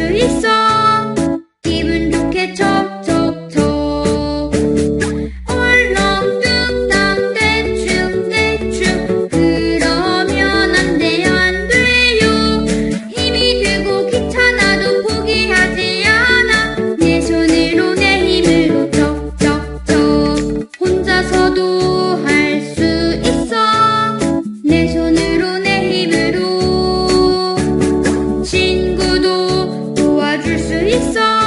수 있어. 기분 좋게 톡톡톡 얼렁뚱땅 대충대충. 그러면 안 돼요 안 돼요. 힘이 들고 귀찮아도 포기하지 않아. 내 손으로 내 힘으로 톡톡톡 혼자서도 할 수 있어. 내 손으로 내 힘으로. 친구도 je suis sans